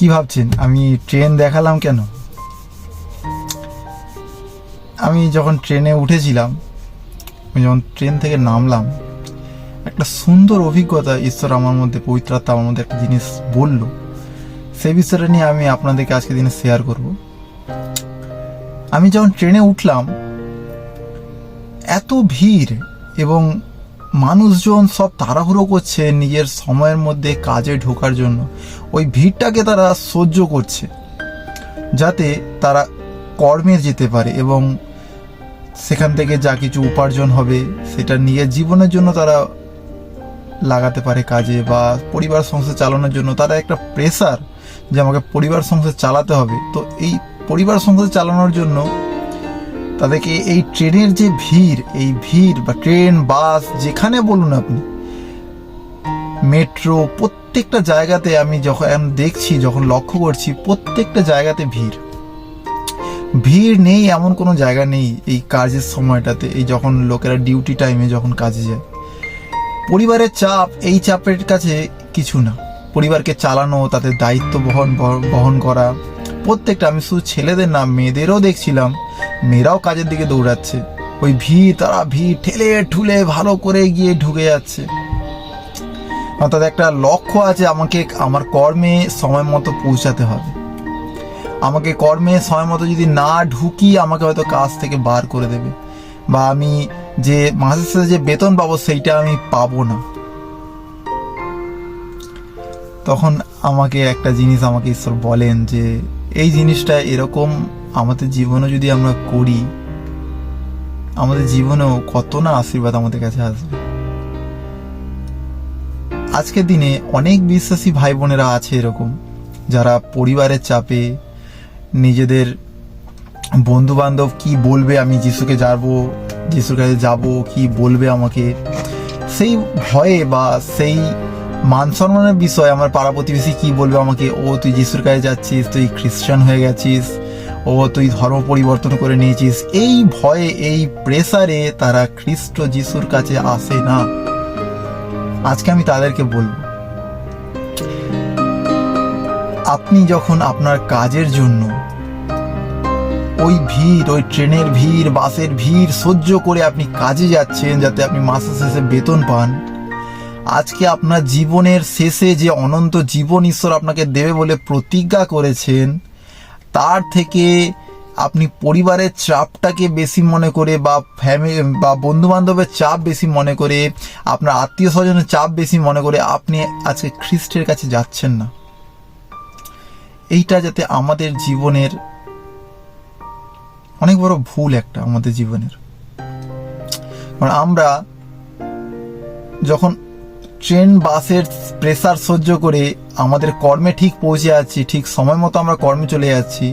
কি ভাবছেন? আমি ট্রেন দেখালাম কেন? আমি যখন ট্রেনে উঠেছিলাম, আমি যখন ট্রেন থেকে নামলাম, একটা সুন্দর অভিজ্ঞতা ঈশ্বর আমার মধ্যে পবিত্রতা আমার মধ্যে একটা জিনিস বলল। সেই বিষয়টা নিয়ে আমি আপনাদেরকে আজকে দিনে শেয়ার করব। আমি যখন ট্রেনে উঠলাম, এত ভিড় এবং মানুষজন সব তাড়াহুড়ো করছে নিজের সময়ের মধ্যে কাজে ঢোকার জন্য। ওই ভিড়টাকে তারা সহ্য করছে, যাতে তারা কর্মে যেতে পারে এবং সেখান থেকে যা কিছু উপার্জন হবে সেটা নিজের জীবনের জন্য তারা লাগাতে পারে কাজে বা পরিবার সংসার চালানোর জন্য। তারা একটা প্রেসার যে আমাকে পরিবার সংসার চালাতে হবে। তো এই পরিবার সংসার চালানোর জন্য তাদেরকে এই ট্রেনের যে ভিড়, এই ভিড় বা ট্রেন, বাস, যেখানে বলুন আপনি, মেট্রো, প্রত্যেকটা জায়গাতে আমি যখন আমি দেখছি, যখন লক্ষ্য করছি, প্রত্যেকটা জায়গাতে ভিড়। ভিড় নেই, এমন কোনো জায়গা নেই এই কাজের সময়টাতে, এই যখন লোকেরা ডিউটি টাইমে যখন কাজে যায়। পরিবারের চাপ, এই চাপের কাছে কিছু না। পরিবারকে চালানো, তাদের দায়িত্ব বহন বহন করা, প্রত্যেকটা, আমি শুধু ছেলেদের না, মেয়েদেরও দেখছিলাম মেয়েরাও কাজের দিকে দৌড়াচ্ছে। ওই ভিড় তারা ভিড় ঠেলে ঠুলে ভালো করে গিয়ে ঢুকে যাচ্ছে। অর্থাৎ একটা লক্ষ্য আছে আমাকে, আমার কর্মে সময় মতো পৌঁছাতে হবে। আমাকে কর্মে সময় মতো যদি না ঢুকি, আমাকে হয়তো কাজ থেকে বার করে দেবে। বা আমি যে মাসের সাথে যে বেতন পাবো, সেইটা আমি পাবো না। তখন আমাকে একটা জিনিস আমাকে ঈশ্বর বলেন যে, এই জিনিসটা এরকম আমাদের জীবনে যদি আমরা করি, আমাদের জীবনেও কত না আশীর্বাদ আমাদের কাছে আসবে। আজকের দিনে অনেক বিশ্বাসী ভাই বোনেরা আছে এরকম, যারা পরিবারের চাপে নিজেদের বন্ধু বান্ধব কি বলবে আমি যিশুকে যাব যিশুর কাছে যাব, কি বলবে আমাকে। সেই ভয়ে বা সেই মান সম্মানের বিষয় আমার পাড়া প্রতিবেশী কি বলবে আমাকে, ও তুই যিশুর কাছে যাচ্ছিস, তুই খ্রিস্টান হয়ে গেছিস ও তুই ধর্ম পরিবর্তন করে নিয়েছিস। এই ভয়ে, এই প্রেসারে তারা খ্রিস্ট যিশুর কাছে আসে না। আজকে আমি তাদেরকে বলব, আপনি যখন আপনার কাজের জন্য ওই ভিড়, ওই ট্রেনের ভিড়, বাসের ভিড় সহ্য করে আপনি কাজে যাচ্ছেন যাতে আপনি মাসের শেষে বেতন পান, আজকে আপনার জীবনের শেষে যে অনন্ত জীবন ঈশ্বর আপনাকে দেবে বলে প্রতিজ্ঞা করেছেন তার থেকে আপনি পরিবারের চাপটাকে বেশি মনে করে বা ফ্যামিলি বা বন্ধু বান্ধবের চাপ বেশি মনে করে, আপনার আত্মীয় স্বজনের চাপ বেশি মনে করে আপনি আজকে খ্রিস্টের কাছে যাচ্ছেন না। এইটা যাতে আমাদের জীবনের অনেক বড় ভুল একটা আমাদের জীবনের। কারণ আমরা যখন ট্রেন বাসের প্রেসার সহ্য করে আমাদের কর্মে ঠিক পৌঁছে যাচ্ছি ঠিক সময় মতো আমরা কর্মে চলে যাচ্ছি।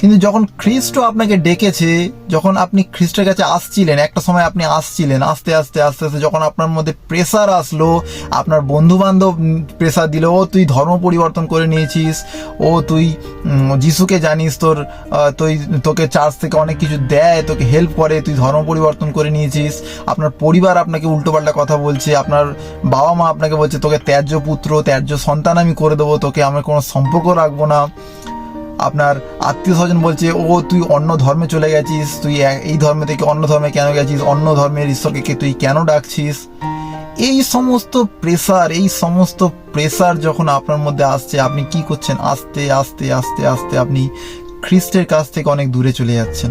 কিন্তু যখন খ্রিস্ট আপনাকে ডেকেছে, যখন আপনি খ্রিস্টের কাছে আসছিলেন, একটা সময় আপনি আসছিলেন, আস্তে আস্তে আস্তে আস্তে, যখন আপনার মধ্যে প্রেসার আসলো, আপনার বন্ধু বান্ধব প্রেসার দিল, ও, তুই ধর্ম পরিবর্তন করে নিয়েছিস, ও, তুই যিশুকে জানিস, তোর তুই, তোকে চার্চ থেকে অনেক কিছু দেয়, তোকে হেল্প করে, তুই ধর্ম পরিবর্তন করে নিয়েছিস, আপনার পরিবার আপনাকে উল্টোপাল্টা কথা বলছে, আপনার বাবা মা আপনাকে বলছে, তোকে ত্যায্য পুত্র, ত্যায্য সন্তান আমি করে দেবো, তোকে আমার কোনো সম্পর্ক রাখব না। আপনার আত্মীয় স্বজন বলছে, ও, তুই অন্য ধর্মে চলে গেছিস, তুই এই ধর্ম থেকে অন্য ধর্মে কেন গেছিস, অন্য ধর্মের ঈশ্বরকে কে তুই কেন ডাকছিস? এই সমস্ত প্রেসার এই সমস্ত প্রেসার যখন আপনার মধ্যে আসছে, আপনি কি করছেন? আস্তে আস্তে আস্তে আস্তে আপনি খ্রিস্টের কাছ থেকে অনেক দূরে চলে যাচ্ছেন।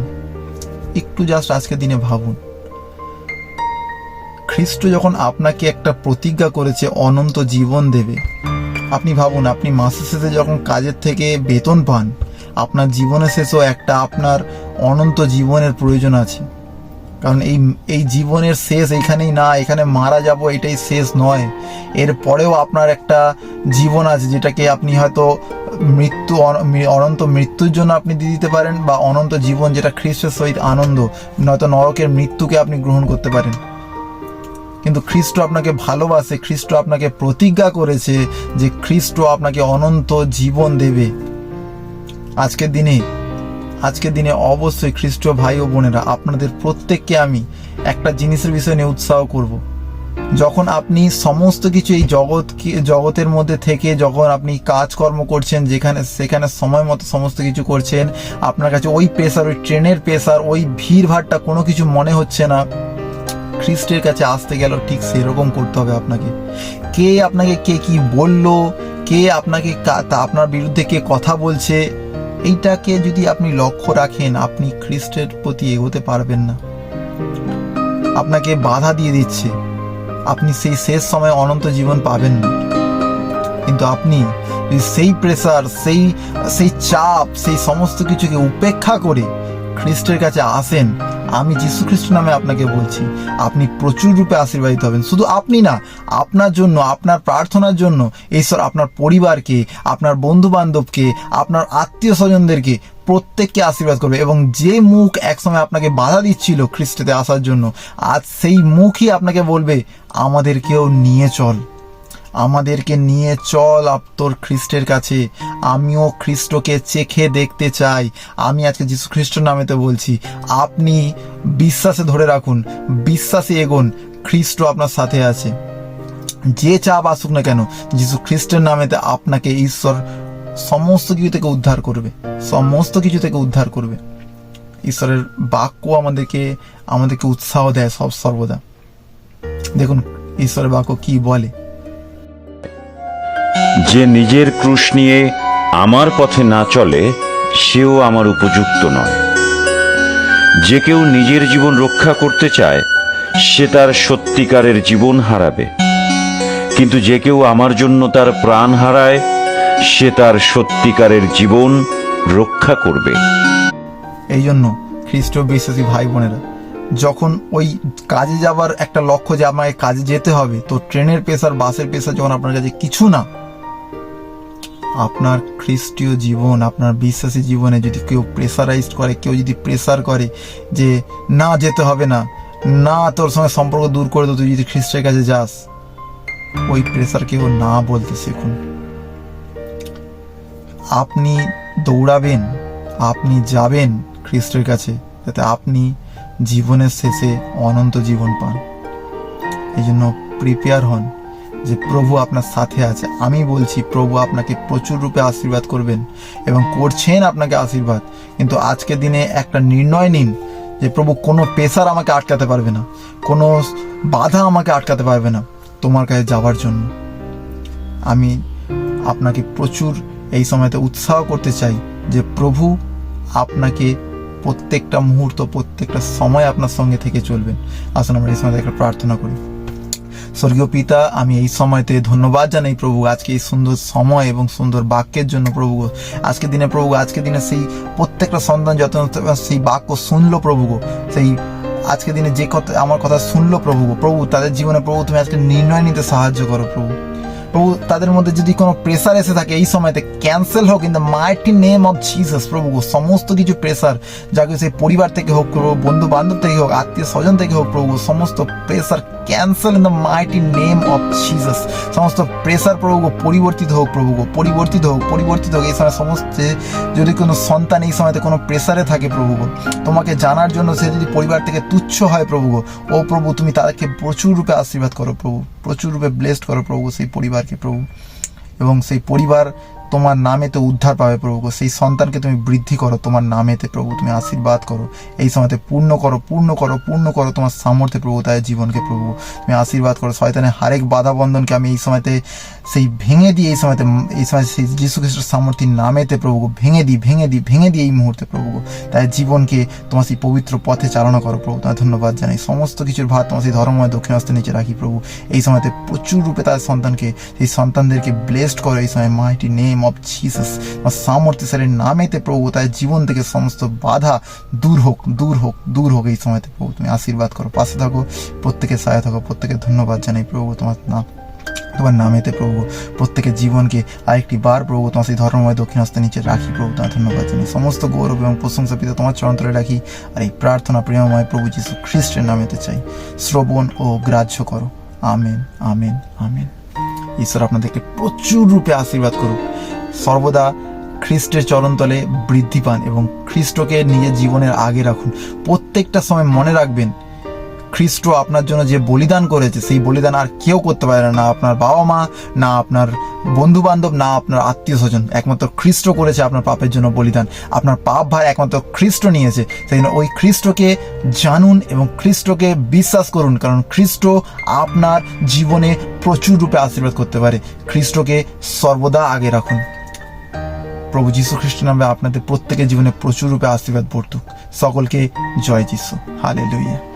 একটু জাস্ট আজকের দিনে ভাবুন। খ্রিস্ট যখন আপনাকে একটা প্রতিজ্ঞা করেছে, অনন্ত জীবন দেবে আপনি ভাবুন, আপনি মাসের শেষে যখন কাজের থেকে বেতন পান, আপনার জীবনের শেষেও একটা আপনার অনন্ত জীবনের প্রয়োজন আছে। কারণ এই এই জীবনের শেষ এইখানেই না, এখানে মারা যাব এটাই শেষ নয়। এর পরেও আপনার একটা জীবন আছে, যেটাকে আপনি হয়তো মৃত্যু, অন- অনন্ত মৃত্যুর জন্য আপনি দিয়ে দিতে পারেন, বা অনন্ত জীবন যেটা খ্রিস্টের সহিত আনন্দ, নয়তো নরকের মৃত্যুকে আপনি গ্রহণ করতে পারেন। কিন্তু খ্রিস্ট আপনাকে ভালোবাসে, খ্রিস্ট আপনাকে প্রতিজ্ঞা করেছে যে খ্রিস্ট আপনাকে অনন্ত জীবন দেবে। আজকের দিনে আজকের দিনে অবশ্যই খ্রিস্ট ভাই ও বোনেরা, আপনাদের প্রত্যেককে আমি একটা জিনিসের বিষয় নিয়ে উৎসাহ করব। যখন আপনি সমস্ত কিছু এই জগৎ জগতের মধ্যে থেকে যখন আপনি কাজকর্ম করছেন, যেখানে, সেখানে সময় মতো সমস্ত কিছু করছেন, আপনার কাছে ওই প্রেসার, ওই ট্রেনের প্রেসার, ওই ভিড় ভাড়টা কোনো কিছু মনে হচ্ছে না। খ্রিস্টের কাছে আসতে গেলেও ঠিক সেরকম করতে হবে আপনাকে। কে আপনাকে কে কি বলল? কে আপনাকে আপনার বিরুদ্ধে কে কথা বলছে? এইটাকে যদি আপনি লক্ষ্য রাখেন, আপনি খ্রিস্টের প্রতি এগোতে পারবেন না। আপনাকে বাধা দিয়ে দিচ্ছে। আপনি সেই শেষ সময় অনন্ত জীবন পাবেন না। কিন্তু আপনি সেই প্রেসার, সেই সেই চাপ, সেই সমস্ত কিছুকে উপেক্ষা করে খ্রিস্টের কাছে আসেন আমি যীশু খ্রিস্ট নামে আপনাকে বলছি, আপনি প্রচুর রূপে আশীর্বাদিত হবেন। শুধু আপনি না, আপনার জন্য, আপনার প্রার্থনার জন্য, ঈশ্বর আপনার পরিবারকে, আপনার বন্ধু বান্ধবকে আপনার আত্মীয় স্বজনদেরকে প্রত্যেককে আশীর্বাদ করবে এবং যে মুখ একসময় আপনাকে বাধা দিচ্ছিল খ্রিস্টেতে আসার জন্য, আজ সেই মুখই আপনাকে বলবে আমাদেরকেও নিয়ে চল। আমাদেরকে নিয়ে চল আপ তোর খ্রিস্টের কাছে। আমিও খ্রিস্টকে চেখে দেখতে চাই। আমি আজকে যীশু খ্রিস্ট নামেতে বলছি। আপনি বিশ্বাসে ধরে রাখুন, বিশ্বাসে এগোন, খ্রিস্ট আপনার সাথে আছে। যে চাপ আসুক না কেন, যীশু খ্রিস্টের নামেতে আপনাকে ঈশ্বর সমস্ত কিছু থেকে উদ্ধার করবে, সমস্ত কিছু থেকে উদ্ধার করবে। ঈশ্বরের বাক্য আমাদেরকে আমাদেরকে উৎসাহ দেয় সব সর্বদা। দেখুন, ঈশ্বরের বাক্য কি বলে? যে নিজের ক্রুশ নিয়ে আমার পথে না চলে, সেও আমার উপযুক্ত নয়। যে কেউ নিজের জীবন রক্ষা করতে চায়, সে তার সত্যিকারের জীবন হারাবে। কিন্তু যে কেউ আমার জন্য তার প্রাণ হারায়, সে তার সত্যিকারের জীবন রক্ষা করবে। এই জন্য খ্রিস্ট বিশ্বাসী ভাই বোনেরা যখন ওই কাজে যাবার একটা লক্ষ্য যে আমাকে কাজে যেতে হবে, তো ট্রেনের পেশার বাসের পেশা যখন আপনার কাছে কিছু না আপনার খ্রিস্টীয় জীবন, আপনার বিশ্বাসী জীবনে যদি কেউ প্রেসারাইজড করে, কেউ যদি প্রেসার করে যে না যেতে হবে না না তোর সঙ্গে সম্পর্ক দূর করে তুই যদি খ্রিস্টের কাছে যাস, ওই প্রেসার কেউ না বলতে শিখুন। আপনি দৌড়াবেন, আপনি যাবেন খ্রিস্টের কাছে, যাতে আপনি জীবনের শেষে অনন্ত জীবন পান। এই জন্য প্রিপেয়ার হন। যে প্রভু আপনার সাথে আছে। আমি বলছি, প্রভু আপনাকে প্রচুর রূপে আশীর্বাদ করবেন এবং করছেন আপনাকে আশীর্বাদ। কিন্তু আজকের দিনে একটা নির্ণয় নিন যে প্রভু, কোনো পেশার আমাকে আটকাতে পারবে না। কোনো বাধা আমাকে আটকাতে পারবে না তোমার কাছে যাওয়ার জন্য। আমি আপনাকে প্রচুর এই সময়তে উৎসাহ করতে চাই যে প্রভু, আপনাকে প্রত্যেকটা মুহূর্ত, প্রত্যেকটা সময় আপনার সঙ্গে থেকে চলবেন। আসুন আমরা এই সময় একটা প্রার্থনা করি। স্বর্গীয় পিতা, আমি এই সময়তে ধন্যবাদ জানাই প্রভু, আজকে এই সুন্দর সময় এবং সুন্দর বাক্যের জন্য প্রভু। আজকে দিনে প্রভু আজকে দিনে সেই প্রত্যেকটা সন্তান যত সেই বাক্য শুনলো প্রভু সেই আজকে দিনে যে কথা, আমার কথা শুনলো প্রভু প্রভু, তাদের জীবনে প্রভু, তুমি আজকে নির্ণয় নিতে সাহায্য করো প্রভু। প্রভু, তাদের মধ্যে যদি কোনো প্রেসার এসে থাকে এই সময়তে ক্যান্সেল হোক in the mighty name of Jesus প্রভু সমস্ত কিছু প্রেসার যাকে সেই পরিবার থেকে হোক, প্রভু বন্ধু বান্ধব থেকে হোক আত্মীয় স্বজন থেকে হোক, প্রভু সমস্ত pressure cancel in the mighty name of Jesus সমস্ত প্রেসার প্রভু পরিবর্তিত হোক প্রভু পরিবর্তিত হোক পরিবর্তিত হোক। এই সময় সমস্ত যদি কোনো সন্তান এই সময়তে কোনো প্রেসারে থাকে প্রভু তোমাকে জানার জন্য সে যদি পরিবার থেকে তুচ্ছ হয় প্রভু ও প্রভু তুমি তাদেরকে প্রচুর রূপে আশীর্বাদ করো প্রভু, প্রচুর রূপে ব্লেসড করো প্রভু সেই পরিবারকে প্রভু। এবং সেই পরিবার তোমার নামেতে উদ্ধার পাবে প্রভু গো। সেই সন্তানকে তুমি বৃদ্ধি করো, তোমার নামেতে প্রভু, তুমি আশীর্বাদ করো এই সময়তে পূর্ণ করো পূর্ণ করো পূর্ণ করো তোমার সামর্থ্যে প্রভু তাদের জীবনকে প্রভু, তুমি আশীর্বাদ করো শয়তানের হারেক বাধা বন্ধনকে আমি এই সময়তে, সেই ভেঙে দিই এই সময়তে, এই সময় সেই যীশু খ্রিস্টের সামর্থ্যের নামেতে প্রভু গো। ভেঙে দিই ভেঙে দিই ভেঙে দিই এই মুহূর্তে প্রভু গো। তাদের জীবনকে তোমার সেই পবিত্র পথে চালনা করো প্রভু তোমার ধন্যবাদ জানাই সমস্ত কিছুর ভার তোমার সেই ধর্মময় দক্ষিণ হস্তে নিচে রাখি প্রভু এই সময়তে প্রচুর রূপে তাদের সন্তানকে, সেই সন্তানদেরকে ব্লেসড করো এই সময় মাইটি নেম অফ জিসাস তোমার সামর্থ্যের নামেতে প্রভু তাদের জীবন থেকে সমস্ত বাধা দূর হোক দূর হোক দূর হোক এই সময়তে প্রভু। তুমি আশীর্বাদ করো, পাশে থাকো প্রত্যেকে সহায় থাকো প্রত্যেকে ধন্যবাদ জানাই প্রভু তোমার নাম, তোমার নামেতে প্রভু। প্রত্যেকের জীবনকে আরেকটি বার প্রভু তোমার সেই ধর্মময় দক্ষিণ হস্তে নিচে রাখি প্রভু, তোমার ধন্যবাদ জানি সমস্ত গৌরব এবং প্রশংসা পিতা তোমার চরন্তরে রাখি আর এই প্রার্থনা প্রেমময় প্রভু যিশু খ্রিস্টের নামেতে চাই। শ্রবণ ও গ্রাহ্য করো। Amen amen amen. ঈশ্বর আপনাদেরকে প্রচুর রূপে আশীর্বাদ করুক। সর্বদা খ্রিস্টের চরণতলে বৃদ্ধি পান এবং খ্রিস্টকে নিজের জীবনের আগে রাখুন। প্রত্যেকটা সময় মনে রাখবেন খ্রিস্ট আপনার জন্য যে বলিদান করেছে, সেই বলিদান আর কেউ করতে পারে না। আপনার বাবা মা, না আপনার বন্ধু বান্ধব না আপনার আত্মীয় স্বজন। একমাত্র খ্রিস্ট করেছে আপনার পাপের জন্য বলিদান। আপনার পাপ ভার একমাত্র খ্রিস্ট নিয়েছে। সেই জন্য ওই খ্রিস্টকে জানুন এবং খ্রিস্টকে বিশ্বাস করুন, কারণ খ্রিস্ট আপনার জীবনে প্রচুর রূপে আশীর্বাদ করতে পারে। খ্রিস্টকে সর্বদা আগে রাখুন। প্রভু যীশু খ্রিস্ট নামে আপনাদের প্রত্যেকের জীবনে প্রচুর রূপে আশীর্বাদ পড়তুক সকলকে জয় যিশু। হালে লইয়া